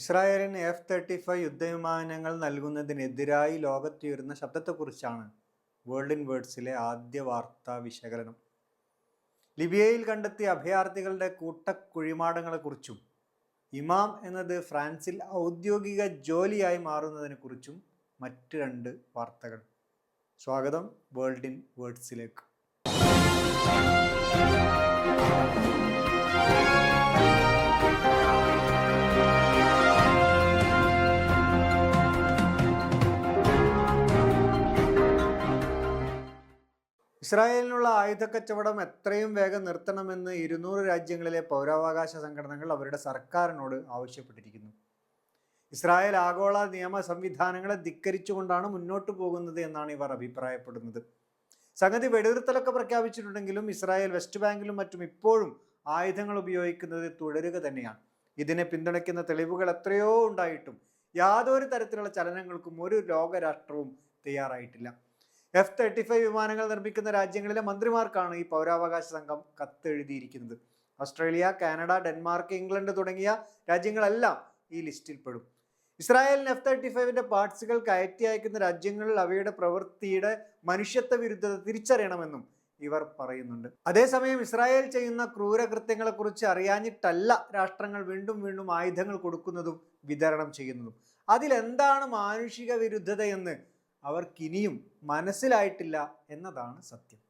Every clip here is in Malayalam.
ഇസ്രായേലിന് എഫ് തേർട്ടി ഫൈവ് യുദ്ധവിമാനങ്ങൾ നൽകുന്നതിനെതിരായി ലോകത്തുയരുന്ന ശബ്ദത്തെക്കുറിച്ചാണ് വേൾഡ് ഇൻ വേർഡ്സിലെ ആദ്യ വാർത്താ വിശകലനം. ലിബിയയിൽ കണ്ടെത്തിയ അഭയാർത്ഥികളുടെ കൂട്ടക്കുഴിമാടങ്ങളെക്കുറിച്ചും ഇമാം എന്നത് ഫ്രാൻസിൽ ഔദ്യോഗിക ജോലിയായി മാറുന്നതിനെക്കുറിച്ചും മറ്റ് രണ്ട് വാർത്തകൾ. സ്വാഗതം വേൾഡ് ഇൻ വേർഡ്സിലേക്ക് ഇസ്രായേലിനുള്ള ആയുധ കച്ചവടം എത്രയും വേഗം നിർത്തണമെന്ന് ഇരുന്നൂറ് രാജ്യങ്ങളിലെ പൗരാവകാശ സംഘടനകൾ അവരുടെ സർക്കാരിനോട് ആവശ്യപ്പെട്ടിരിക്കുന്നു. ഇസ്രായേൽ ആഗോള നിയമ സംവിധാനങ്ങളെ ധിക്കരിച്ചുകൊണ്ടാണ് മുന്നോട്ട് പോകുന്നത് എന്നാണ് ഇവർ അഭിപ്രായപ്പെടുന്നത്. സംഗതി വെടിനിർത്തലൊക്കെ പ്രഖ്യാപിച്ചിട്ടുണ്ടെങ്കിലും ഇസ്രായേൽ വെസ്റ്റ് ബാങ്കിലും മറ്റും ഇപ്പോഴും ആയുധങ്ങൾ ഉപയോഗിക്കുന്നത് തുടരുക തന്നെയാണ്. ഇതിനെ പിന്തുണയ്ക്കുന്ന തെളിവുകൾ എത്രയോ ഉണ്ടായിട്ടും യാതൊരു തരത്തിലുള്ള ചലനങ്ങൾക്കും ഒരു ലോകരാഷ്ട്രവും തയ്യാറായിട്ടില്ല. എഫ് തേർട്ടി ഫൈവ് വിമാനങ്ങൾ നിർമ്മിക്കുന്ന രാജ്യങ്ങളിലെ മന്ത്രിമാർക്കാണ് ഈ പൗരാവകാശ സംഘം കത്തെഴുതിയിരിക്കുന്നത്. ഓസ്ട്രേലിയ കാനഡ ഡെൻമാർക്ക് ഇംഗ്ലണ്ട് തുടങ്ങിയ രാജ്യങ്ങളെല്ലാം ഈ ലിസ്റ്റിൽ പെടും. ഇസ്രായേലിന് എഫ് തേർട്ടി ഫൈവിന്റെ പാർട്സുകൾ കയറ്റി അയക്കുന്ന രാജ്യങ്ങളിൽ അവയുടെ പ്രവൃത്തിയുടെ മനുഷ്യത്വ വിരുദ്ധത തിരിച്ചറിയണമെന്നും ഇവർ പറയുന്നുണ്ട്. അതേസമയം ഇസ്രായേൽ ചെയ്യുന്ന ക്രൂരകൃത്യങ്ങളെക്കുറിച്ച് അറിയാഞ്ഞിട്ടല്ല രാഷ്ട്രങ്ങൾ വീണ്ടും വീണ്ടും ആയുധങ്ങൾ കൊടുക്കുന്നതും വിതരണം ചെയ്യുന്നതും. അതിലെന്താണ് മാനുഷിക വിരുദ്ധതയെന്ന് അവർക്കിനിയും മനസ്സിലായിട്ടില്ല എന്നതാണ് സത്യം.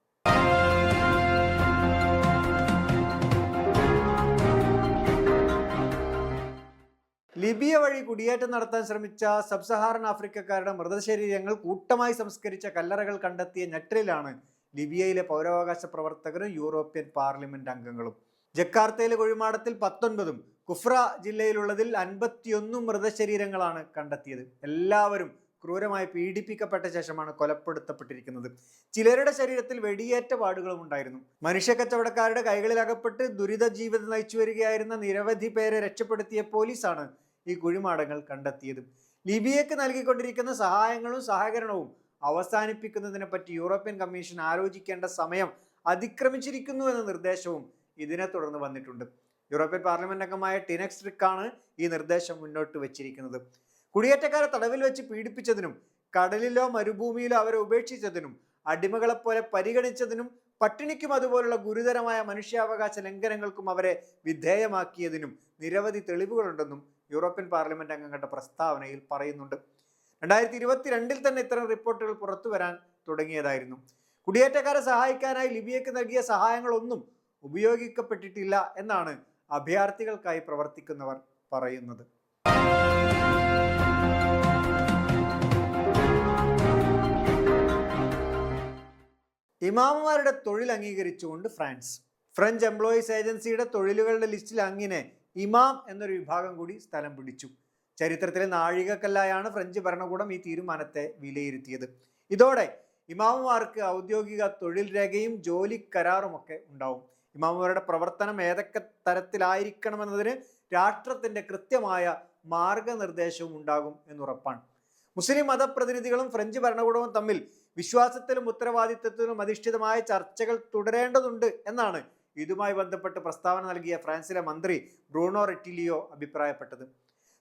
ലിബിയ വഴി കുടിയേറ്റം നടത്താൻ ശ്രമിച്ച സബ്സഹാറൻ ആഫ്രിക്കക്കാരുടെ മൃതശരീരങ്ങൾ കൂട്ടമായി സംസ്കരിച്ച കല്ലറകൾ കണ്ടെത്തിയ ഞെട്ടലിലാണ് ലിബിയയിലെ പൗരാവകാശ പ്രവർത്തകരും യൂറോപ്യൻ പാർലമെന്റ് അംഗങ്ങളും. ജക്കാർത്തയിലെ കുഴിമാടത്തിൽ പത്തൊൻപതും കുഫ്ര ജില്ലയിലുള്ളതിൽ അൻപത്തിയൊന്നും മൃതശരീരങ്ങളാണ് കണ്ടെത്തിയത്. എല്ലാവരും ക്രൂരമായി പീഡിപ്പിക്കപ്പെട്ട ശേഷമാണ് കൊലപ്പെടുത്തപ്പെട്ടിരിക്കുന്നത്. ചിലരുടെ ശരീരത്തിൽ വെടിയേറ്റ പാടുകളും ഉണ്ടായിരുന്നു. മനുഷ്യ കച്ചവടക്കാരുടെ കൈകളിൽ അകപ്പെട്ട് ദുരിത ജീവിതം നയിച്ചു വരികയായിരുന്ന നിരവധി പേരെ രക്ഷപ്പെടുത്തിയ പോലീസാണ് ഈ കുഴിമാടങ്ങൾ കണ്ടെത്തിയത്. ലിബിയക്ക് നൽകിക്കൊണ്ടിരിക്കുന്ന സഹായങ്ങളും സഹകരണവും അവസാനിപ്പിക്കുന്നതിനെ പറ്റി യൂറോപ്യൻ കമ്മീഷൻ ആലോചിക്കേണ്ട സമയം അതിക്രമിച്ചിരിക്കുന്നു എന്ന നിർദ്ദേശവും ഇതിനെ തുടർന്ന് വന്നിട്ടുണ്ട്. യൂറോപ്യൻ പാർലമെന്റ് അംഗമായ ടിനക്സ് ട്രിക്കാണ് ഈ നിർദ്ദേശം മുന്നോട്ട് വെച്ചിരിക്കുന്നത്. കുടിയേറ്റക്കാരെ തടവിൽ വെച്ച് പീഡിപ്പിച്ചതിനും കടലിലോ മരുഭൂമിയിലോ അവരെ ഉപേക്ഷിച്ചതിനും അടിമകളെപ്പോലെ പരിഗണിച്ചതിനും പട്ടിണിക്കും അതുപോലുള്ള ഗുരുതരമായ മനുഷ്യാവകാശ ലംഘനങ്ങൾക്കും അവരെ വിധേയമാക്കിയതിനും നിരവധി തെളിവുകളുണ്ടെന്നും യൂറോപ്യൻ പാർലമെന്റ് അംഗങ്ങളുടെ പ്രസ്താവനയിൽ പറയുന്നുണ്ട്. രണ്ടായിരത്തി ഇരുപത്തിരണ്ടിൽ തന്നെ ഇത്തരം റിപ്പോർട്ടുകൾ പുറത്തു വരാൻ തുടങ്ങിയതായിരുന്നു. കുടിയേറ്റക്കാരെ സഹായിക്കാനായി ലിബിയക്ക് നൽകിയ സഹായങ്ങളൊന്നും ഉപയോഗിക്കപ്പെട്ടിട്ടില്ല എന്നാണ് അഭയാർത്ഥികൾക്കായി പ്രവർത്തിക്കുന്നവർ പറയുന്നത്. ഇമാമുമാരുടെ തൊഴിൽ അംഗീകരിച്ചുകൊണ്ട് ഫ്രാൻസ്. ഫ്രഞ്ച് എംപ്ലോയീസ് ഏജൻസിയുടെ തൊഴിലുകളുടെ ലിസ്റ്റിൽ അങ്ങിനെ ഇമാം എന്നൊരു വിഭാഗം കൂടി സ്ഥലം പിടിച്ചു. ചരിത്രത്തിലെ നാഴികക്കല്ലായാണ് ഫ്രഞ്ച് ഭരണകൂടം ഈ തീരുമാനത്തെ വിലയിരുത്തിയത്. ഇതോടെ ഇമാമുമാർക്ക് ഔദ്യോഗിക തൊഴിൽ രേഖയും ജോലി കരാറുമൊക്കെ ഉണ്ടാവും. ഇമാമുമാരുടെ പ്രവർത്തനം ഏതൊക്കെ തരത്തിലായിരിക്കണമെന്നതിന് രാഷ്ട്രത്തിന്റെ കൃത്യമായ മാർഗനിർദ്ദേശവും ഉണ്ടാകും എന്നുറപ്പാണ് മുസ്ലിം മതപ്രതിനിധികളും ഫ്രഞ്ച് ഭരണകൂടവും തമ്മിൽ വിശ്വാസത്തിലും ഉത്തരവാദിത്വത്തിലും അധിഷ്ഠിതമായ ചർച്ചകൾ തുടരേണ്ടതുണ്ട് എന്നാണ് ഇതുമായി ബന്ധപ്പെട്ട് പ്രസ്താവന നൽകിയ ഫ്രാൻസിലെ മന്ത്രി ബ്രൂണോ റെറ്റിലിയോ അഭിപ്രായപ്പെട്ടത്.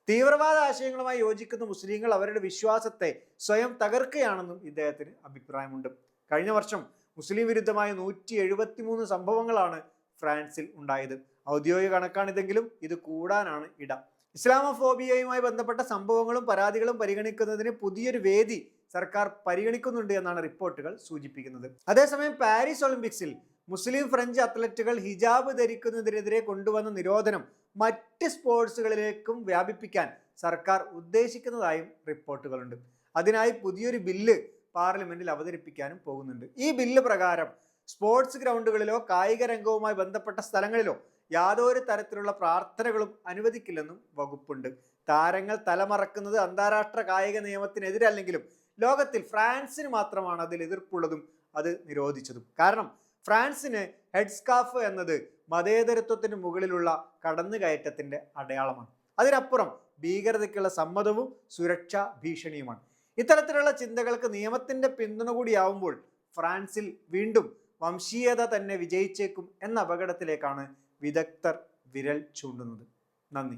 തീവ്രവാദ ആശയങ്ങളുമായി യോജിക്കുന്ന മുസ്ലിങ്ങൾ അവരുടെ വിശ്വാസത്തെ സ്വയം തകർക്കുകയാണെന്നും ഇദ്ദേഹത്തിന് അഭിപ്രായമുണ്ട്. കഴിഞ്ഞ വർഷം മുസ്ലിം വിരുദ്ധമായ നൂറ്റി എഴുപത്തിമൂന്ന് സംഭവങ്ങളാണ് ഫ്രാൻസിൽ ഉണ്ടായത്. ഔദ്യോഗിക കണക്കാണിതെങ്കിലും ഇത് കൂടാനാണ് ഇട. ഇസ്ലാമോഫോബിയയുമായി ബന്ധപ്പെട്ട സംഭവങ്ങളും പരാതികളും പരിഗണിക്കുന്നതിന് പുതിയൊരു വേദി സർക്കാർ പരിഗണിക്കുന്നുണ്ട് എന്നാണ് റിപ്പോർട്ടുകൾ സൂചിപ്പിക്കുന്നത്. അതേസമയം പാരീസ് ഒളിമ്പിക്സിൽ മുസ്ലിം ഫ്രഞ്ച് അത്ലറ്റുകൾ ഹിജാബ് ധരിക്കുന്നതിനെതിരെ കൊണ്ടുവന്ന നിരോധനം മറ്റ് സ്പോർട്സുകളിലേക്കും വ്യാപിപ്പിക്കാൻ സർക്കാർ ഉദ്ദേശിക്കുന്നതായും റിപ്പോർട്ടുകളുണ്ട്. അതിനായി പുതിയൊരു ബില്ല് പാർലമെന്റിൽ അവതരിപ്പിക്കാനും പോകുന്നുണ്ട്. ഈ ബില്ല് പ്രകാരം സ്പോർട്സ് ഗ്രൗണ്ടുകളിലോ കായിക രംഗവുമായി ബന്ധപ്പെട്ട സ്ഥലങ്ങളിലോ യാതൊരു തരത്തിലുള്ള പ്രാർത്ഥനകളും അനുവദിക്കില്ലെന്നും വകുപ്പുണ്ട്. താരങ്ങൾ തലമറക്കുന്നത് അന്താരാഷ്ട്ര കായിക നിയമത്തിനെതിരല്ലെങ്കിലും ലോകത്തിൽ ഫ്രാൻസിന് മാത്രമാണ് അതിൽ എതിർപ്പുള്ളതും അത് നിരോധിച്ചതും. കാരണം ഫ്രാൻസിന് ഹെഡ്സ്കാഫ് എന്നത് മതേതരത്വത്തിന് മുകളിലുള്ള കടന്നുകയറ്റത്തിന്റെ അടയാളമാണ്. അതിനപ്പുറം ഭീകരതയ്ക്കുള്ള സമ്മതവും സുരക്ഷാ ഭീഷണിയുമാണ്. ഇത്തരത്തിലുള്ള ചിന്തകൾക്ക് നിയമത്തിന്റെ പിന്തുണ കൂടിയാവുമ്പോൾ ഫ്രാൻസിൽ വീണ്ടും വംശീയത തന്നെ വിജയിച്ചേക്കും എന്ന അപകടത്തിലേക്കാണ് വിദഗ്ധർ വിരൽ ചൂണ്ടുന്നത്. നന്ദി.